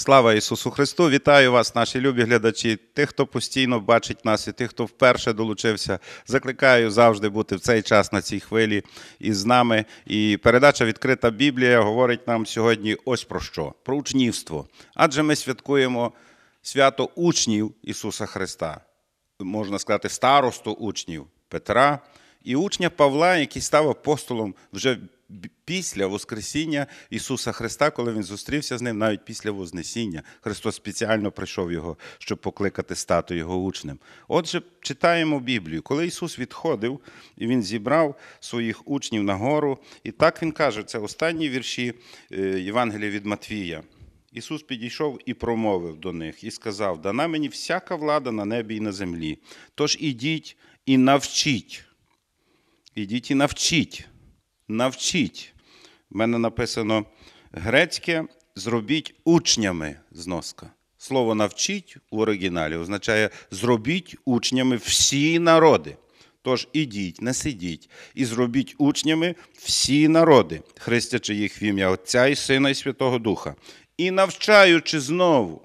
Слава Ісусу Христу! Вітаю вас, наші любі глядачі, тих, хто постійно бачить нас, і тих, хто вперше долучився. Закликаю завжди бути в цей час на цій хвилі із нами. І передача Відкрита Біблія говорить нам сьогодні ось про що: про учнівство. Адже ми святкуємо свято учнів Ісуса Христа, можна сказати, старосту учнів Петра і учня Павла, який став апостолом вже після Воскресіння Ісуса Христа, коли він зустрівся з ним, навіть після Вознесіння. Христос спеціально прийшов його, щоб покликати стати його учнем. Отже, читаємо Біблію. Коли Ісус відходив, і Він зібрав своїх учнів на гору, і так Він каже, це останні вірші е, Євангелія від Матвія. Ісус підійшов і промовив до них, і сказав: Дана мені всяка влада на небі і на землі. Тож ідіть і навчіть. Ідіть і навчіть. Навчіть. У мене написано грецьке зробіть учнями зноска. Слово навчіть у оригіналі означає зробіть учнями всі народи. Тож ідіть, не сидіть, і зробіть учнями всі народи, хрестячи їх в ім'я Отця і Сина і Святого Духа, і навчаючи знову,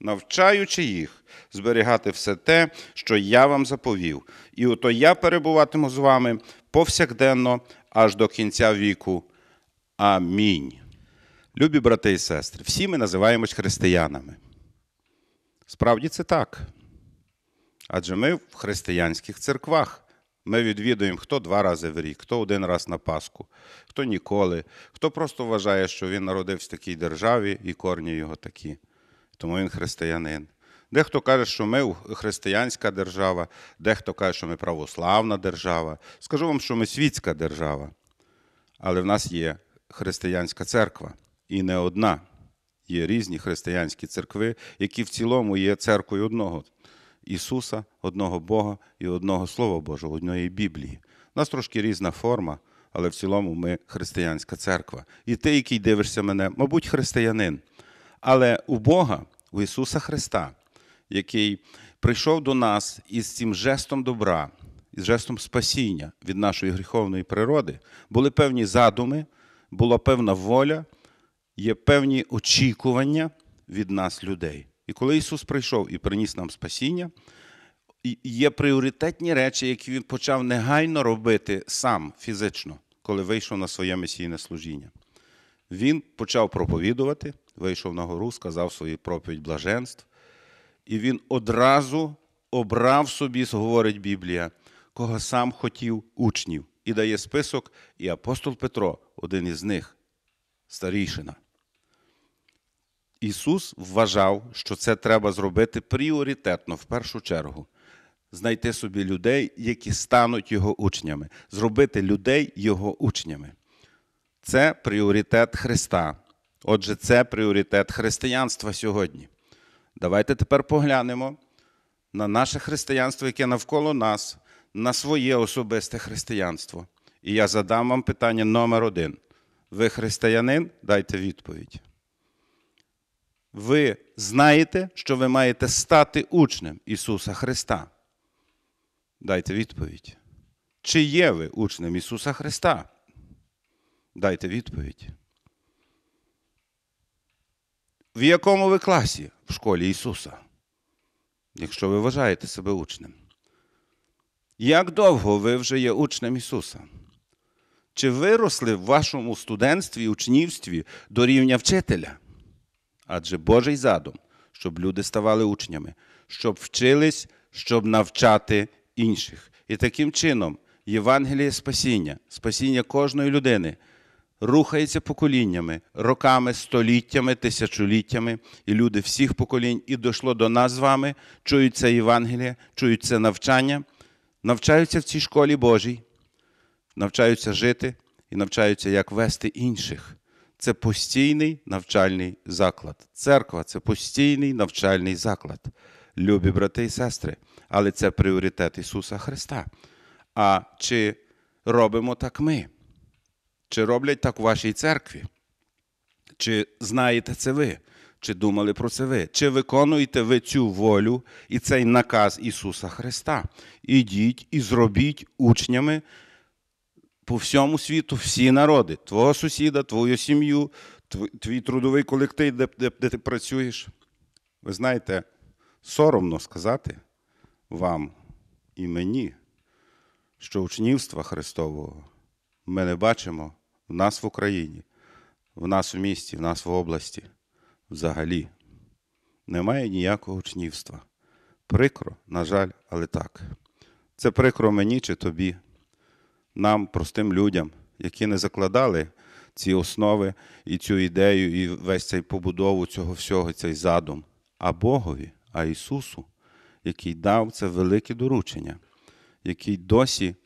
навчаючи їх зберігати все те, що я вам заповів. І ото я перебуватиму з вами повсякденно аж до кінця віку. Амінь. Любі брати і сестри, всі ми називаємось християнами. Справді це так. Адже ми в християнських церквах. Ми відвідуємо хто два рази в рік, хто один раз на Пасху, хто ніколи, хто просто вважає, що він народився в такій державі і корні його такі. Тому він християнин. Дехто каже, що ми християнська держава, дехто каже, що ми православна держава. Скажу вам, що ми світська держава. Але в нас є християнська церква, і не одна. Є різні християнські церкви, які в цілому є церквою одного Ісуса, одного Бога і одного Слова Божого, одної Біблії. У нас трошки різна форма, але в цілому ми християнська церква. І ти, який дивишся мене, мабуть, християнин. Але у Бога, у Ісуса Христа, який прийшов до нас із цим жестом добра, із жестом спасіння від нашої гріховної природи, були певні задуми, була певна воля, є певні очікування від нас, людей. І коли Ісус прийшов і приніс нам спасіння, є пріоритетні речі, які Він почав негайно робити сам фізично, коли вийшов на своє месійне служіння. Він почав проповідувати, вийшов на гору, сказав свою проповідь блаженств, і він одразу обрав собі, говорить Біблія, кого сам хотів учнів. І дає список, і апостол Петро, один із них, старійшина. Ісус вважав, що це треба зробити пріоритетно в першу чергу. Знайти собі людей, які стануть його учнями, зробити людей його учнями. Це пріоритет Христа. Отже, це пріоритет християнства сьогодні. Давайте тепер поглянемо на наше християнство, яке навколо нас, на своє особисте християнство. І я задам вам питання номер один. Ви християнин? Дайте відповідь. Ви знаєте, що ви маєте стати учнем Ісуса Христа? Дайте відповідь. Чи є ви учнем Ісуса Христа? Дайте відповідь. В якому ви класі в школі Ісуса? Якщо ви вважаєте себе учнем. Як довго ви вже є учнем Ісуса? Чи виросли в вашому студентстві, учнівстві до рівня вчителя? Адже Божий задум, щоб люди ставали учнями, щоб вчились, щоб навчати інших. І таким чином Євангеліє спасіння, спасіння кожної людини рухається поколіннями, роками, століттями, тисячоліттями, і люди всіх поколінь, і дійшло до нас з вами, чують це Євангеліє, чують це навчання, навчаються в цій школі Божій, навчаються жити і навчаються, як вести інших. Це постійний навчальний заклад. Церква це постійний навчальний заклад. Любі брати і сестри, але це пріоритет Ісуса Христа. А чи робимо так ми? Чи роблять так у вашій церкві? Чи знаєте це ви? Чи думали про це ви? Чи виконуєте ви цю волю і цей наказ Ісуса Христа? Ідіть і зробіть учнями по всьому світу всі народи, твого сусіда, твою сім'ю, твій трудовий колектив, де, де, де ти працюєш. Ви знаєте, соромно сказати вам і мені, що учнівства Христового ми не бачимо в нас в Україні, в нас в місті, в нас в області. Взагалі немає ніякого учнівства. Прикро, на жаль, але так. Це прикро мені чи тобі, нам, простим людям, які не закладали ці основи і цю ідею, і весь цей побудову цього всього, цей задум, а Богові, а Ісусу, який дав це велике доручення, який досі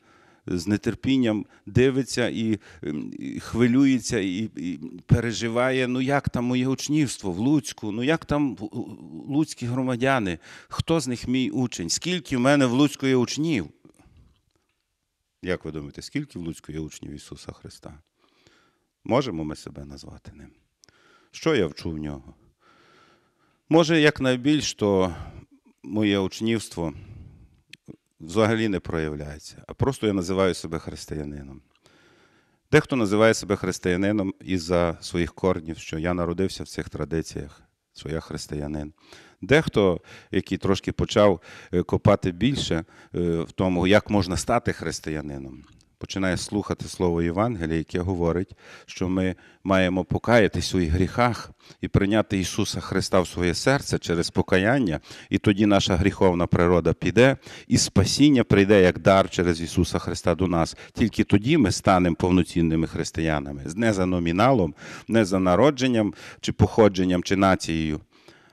з нетерпінням дивиться і, ем, хвилюється, і, переживає, ну як там моє учнівство в Луцьку, ну як там луцькі громадяни, хто з них мій учень, скільки в мене в Луцьку є учнів? Як ви думаєте, скільки в Луцьку є учнів Ісуса Христа? Можемо ми себе назвати ним? Що я вчу в нього? Може, як найбільш, то моє учнівство взагалі не проявляється, а просто я називаю себе християнином. Дехто називає себе християнином із-за своїх корнів, що я народився в цих традиціях, що я християнин. Дехто, який трошки почав е, копати більше е, в тому, як можна стати християнином, починає слухати слово Євангелія, яке говорить, що ми маємо покаятись у гріхах і прийняти Ісуса Христа в своє серце через покаяння, і тоді наша гріховна природа піде, і спасіння прийде як дар через Ісуса Христа до нас. Тільки тоді ми станемо повноцінними християнами, не за номіналом, не за народженням чи походженням, чи нацією,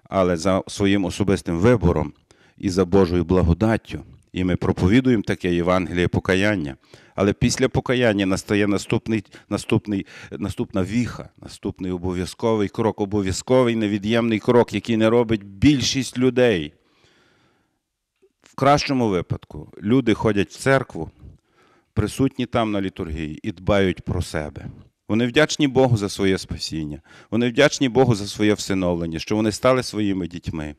але за своїм особистим вибором і за Божою благодаттю. І ми проповідуємо таке Євангеліє покаяння. Але після покаяння настає наступний, наступний, наступна віха, наступний обов'язковий крок, обов'язковий невід'ємний крок, який не робить більшість людей. В кращому випадку люди ходять в церкву, присутні там на літургії і дбають про себе. Вони вдячні Богу за своє спасіння. Вони вдячні Богу за своє всиновлення, що вони стали своїми дітьми.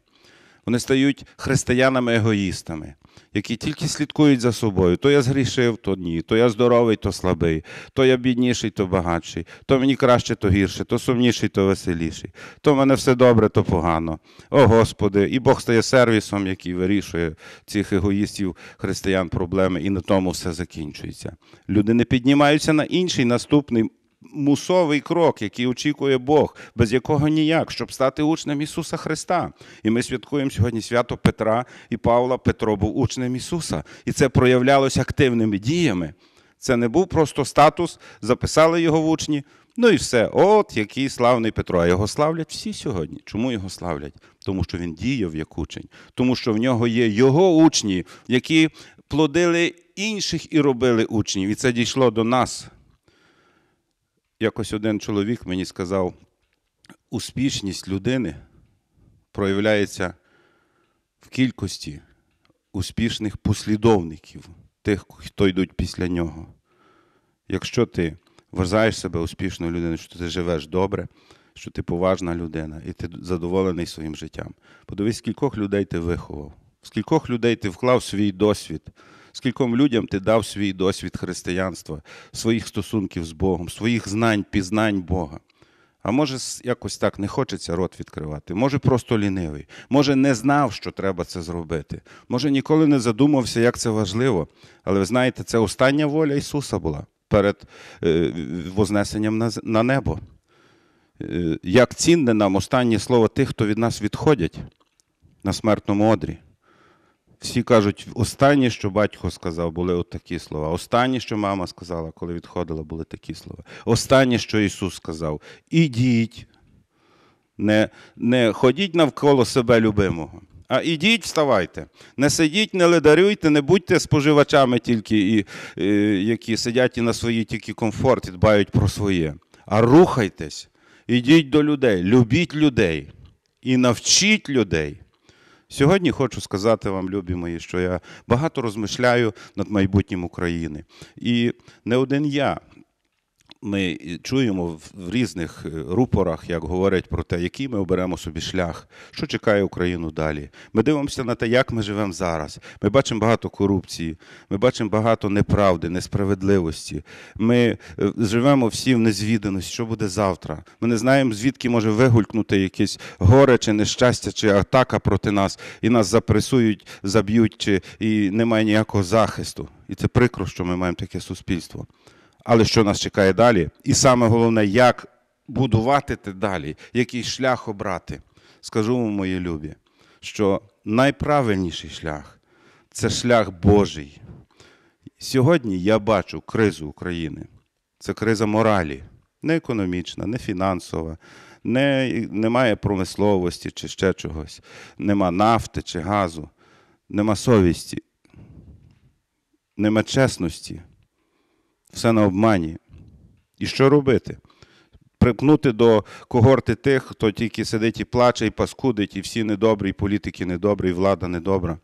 Вони стають християнами-егоїстами, які тільки слідкують за собою. То я згрішив, то ні, то я здоровий, то слабий, то я бідніший, то багатший, то мені краще, то гірше, то сумніший, то веселіший, то в мене все добре, то погано. О Господи, і Бог стає сервісом, який вирішує цих егоїстів, християн проблеми, і на тому все закінчується. Люди не піднімаються на інший наступний мусовий крок, який очікує Бог, без якого ніяк, щоб стати учнем Ісуса Христа. І ми святкуємо сьогодні свято Петра і Павла. Петро був учнем Ісуса. І це проявлялося активними діями. Це не був просто статус, записали його в учні. Ну і все. От який славний Петро. А його славлять всі сьогодні. Чому його славлять? Тому що він діяв як учень, тому що в нього є його учні, які плодили інших і робили учнів. І це дійшло до нас. Якось один чоловік мені сказав, успішність людини проявляється в кількості успішних послідовників, тих, хто йдуть після нього. Якщо ти вважаєш себе успішною людиною, що ти живеш добре, що ти поважна людина і ти задоволений своїм життям, подивись, скількох людей ти виховав, скількох людей ти вклав свій досвід, скільком людям ти дав свій досвід християнства, своїх стосунків з Богом, своїх знань, пізнань Бога. А може, якось так не хочеться рот відкривати, може, просто лінивий, може, не знав, що треба це зробити, може, ніколи не задумався, як це важливо. Але ви знаєте, це остання воля Ісуса була перед е, вознесенням на, небо. Е, Як цінне нам останнє слово тих, хто від нас відходять на смертному одрі. Всі кажуть, останнє, що батько сказав, були от такі слова. Останнє, що мама сказала, коли відходила, були такі слова. Останнє, що Ісус сказав: ідіть, не, не ходіть навколо себе любимого. А ідіть, вставайте. Не сидіть, не ледарюйте, не будьте споживачами тільки, і, е, які сидять і на свої тільки комфорт і дбають про своє. А рухайтесь, ідіть до людей, любіть людей і навчіть людей. Сьогодні хочу сказати вам, любі мої, що я багато розмишляю над майбутнім України. І не один я ми чуємо в- різних е, рупорах, як говорять про те, який ми оберемо собі шлях, що чекає Україну далі. Ми дивимося на те, як ми живемо зараз. Ми бачимо багато корупції, ми бачимо багато неправди, несправедливості. Ми е, живемо всі в незвіданості, що буде завтра. Ми не знаємо, звідки може вигулькнути якесь горе чи нещастя, чи атака проти нас, і нас запресують, заб'ють, чи і немає ніякого захисту. І це прикро, що ми маємо таке суспільство. Але що нас чекає далі? І саме головне, як будувати те далі, який шлях обрати. Скажу вам, мої любі, що найправильніший шлях це шлях Божий. Сьогодні я бачу кризу України. Це криза моралі, не економічна, не фінансова, не, немає промисловості чи ще чогось, нема нафти чи газу, нема совісті, нема чесності, все на обмані. І що робити? Припнути до когорти тих, хто тільки сидить і плаче, і паскудить, і всі недобрі, і політики недобрі, і влада недобра.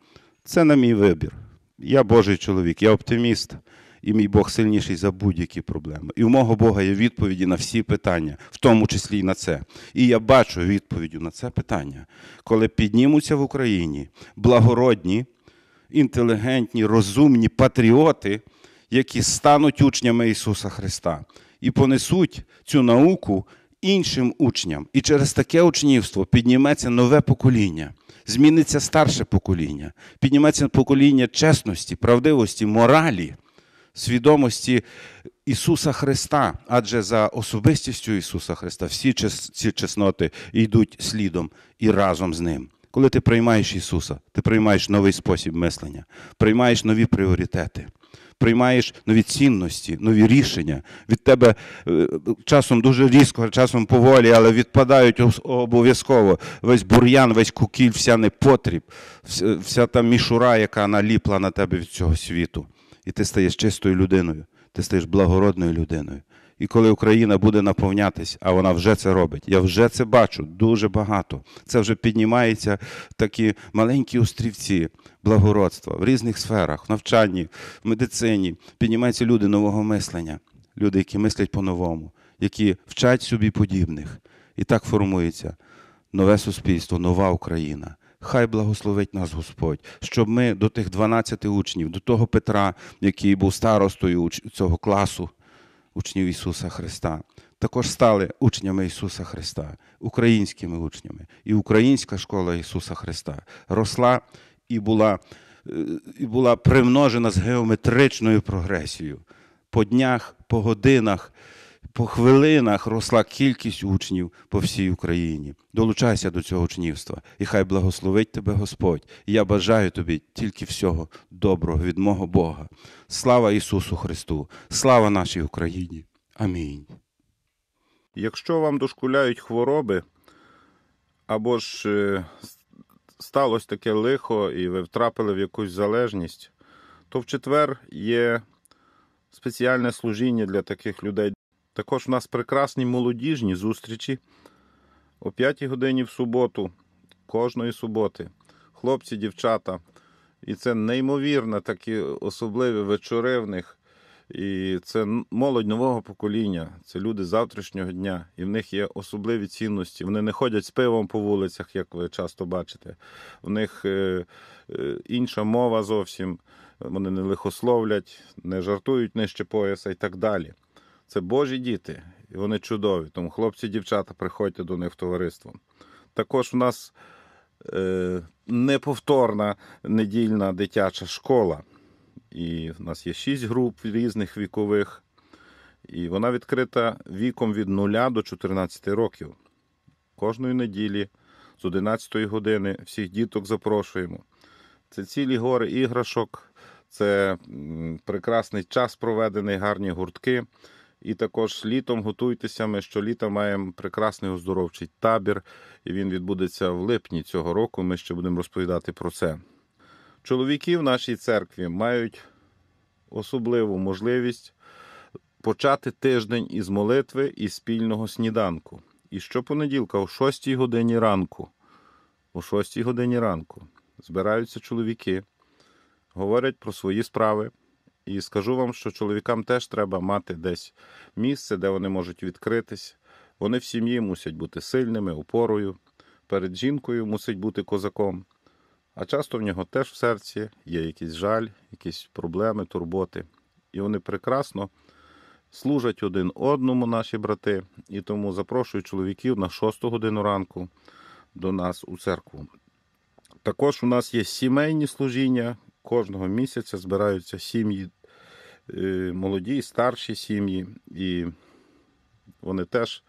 Це на мій вибір. Я Божий чоловік, я оптиміст, і мій Бог сильніший за будь-які проблеми. І у мого Бога є відповіді на всі питання, в тому числі і на це. І я бачу відповідь на це питання, коли піднімуться в Україні благородні, інтелігентні, розумні патріоти, які стануть учнями Ісуса Христа і понесуть цю науку іншим учням. І через таке учнівство підніметься нове покоління, зміниться старше покоління, підніметься покоління чесності, правдивості, моралі, свідомості Ісуса Христа. Адже за особистістю Ісуса Христа всі ці чесноти йдуть слідом і разом з Ним. Коли ти приймаєш Ісуса, ти приймаєш новий спосіб мислення, приймаєш нові пріоритети, приймаєш нові цінності, нові рішення. Від тебе е, часом дуже різко, часом поволі, але відпадають обов'язково весь бур'ян, весь кукіль, вся непотріб, вся, вся та мішура, яка наліпла на тебе від цього світу. І ти стаєш чистою людиною, ти стаєш благородною людиною. І коли Україна буде наповнятись, а вона вже це робить, я вже це бачу дуже багато. Це вже піднімається такі маленькі острівці благородства в різних сферах, в навчанні, в медицині. Піднімаються люди нового мислення, люди, які мислять по-новому, які вчать собі подібних. І так формується нове суспільство, нова Україна. Хай благословить нас Господь, щоб ми до тих 12 учнів, до того Петра, який був старостою цього класу, учнів Ісуса Христа, також стали учнями Ісуса Христа, українськими учнями. І українська школа Ісуса Христа росла і була, е, і була примножена з геометричною прогресією. По днях, по годинах, по хвилинах росла кількість учнів по всій Україні. Долучайся до цього учнівства, і хай благословить тебе Господь. І я бажаю тобі тільки всього доброго від мого Бога. Слава Ісусу Христу! Слава нашій Україні! Амінь. Якщо вам дошкуляють хвороби, або ж е, сталося таке лихо, і ви втрапили в якусь залежність, то в четвер є спеціальне служіння для таких людей. Також в нас прекрасні молодіжні зустрічі о 5 годині в суботу, кожної суботи. Хлопці, дівчата. І це неймовірно такі особливі вечори в них. І це молодь нового покоління, це люди завтрашнього дня, і в них є особливі цінності. Вони не ходять з пивом по вулицях, як ви часто бачите. В них е, е, інша мова зовсім. Вони не лихословлять, не жартують нижче пояса і так далі. Це Божі діти, і вони чудові. Тому хлопці, дівчата, приходьте до них в товариство. Також у нас е, неповторна недільна дитяча школа. І в нас є шість груп різних вікових, і вона відкрита віком від 0 до 14 років. Кожної неділі з 11 години всіх діток запрошуємо. Це цілі гори іграшок, це прекрасний час проведений, гарні гуртки. І також літом готуйтеся. Ми щоліта маємо прекрасний оздоровчий табір, і він відбудеться в липні цього року. Ми ще будемо розповідати про це. Чоловіки в нашій церкві мають особливу можливість почати тиждень із молитви і спільного сніданку. І щопонеділка о 6 годині ранку, о 6 годині ранку збираються чоловіки, говорять про свої справи І скажу вам, що чоловікам теж треба мати десь місце, де вони можуть відкритись. Вони в сім'ї мусять бути сильними, опорою. Перед жінкою мусить бути козаком. А часто в нього теж в серці є якийсь жаль, якісь проблеми, турботи. І вони прекрасно служать один одному, наші брати. І тому запрошую чоловіків на 6 годину ранку до нас у церкву. Також у нас є сімейні служіння. Кожного місяця збираються сім'ї, е, молоді старші сім'ї, і вони теж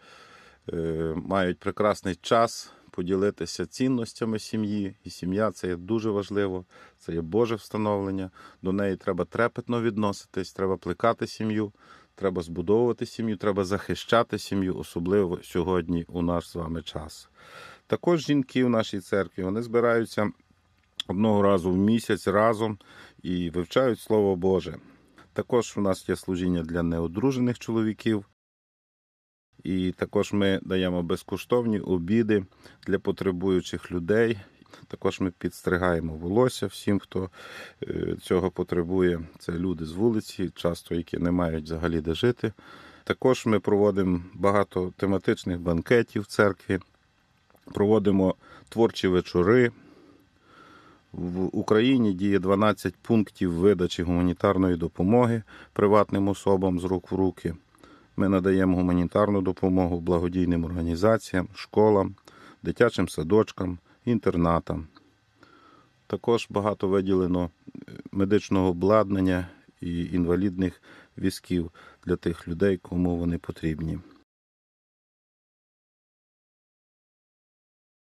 е, мають прекрасний час поділитися цінностями сім'ї. І сім'я це є дуже важливо, це є Боже встановлення. До неї треба трепетно відноситись, треба плекати сім'ю, треба збудовувати сім'ю, треба захищати сім'ю, особливо сьогодні у наш з вами час. Також жінки в нашій церкві вони збираються одного разу в місяць разом і вивчають Слово Боже. Також у нас є служіння для неодружених чоловіків. І також ми даємо безкоштовні обіди для потребуючих людей. Також ми підстригаємо волосся всім, хто е, цього потребує. Це люди з вулиці, часто які не мають взагалі де жити. Також ми проводимо багато тематичних банкетів в церкві, проводимо творчі вечори. В Україні діє 12 пунктів видачі гуманітарної допомоги приватним особам з рук в руки. Ми надаємо гуманітарну допомогу благодійним організаціям, школам, дитячим садочкам, інтернатам. Також багато виділено е, медичного обладнання і інвалідних візків для тих людей, кому вони потрібні.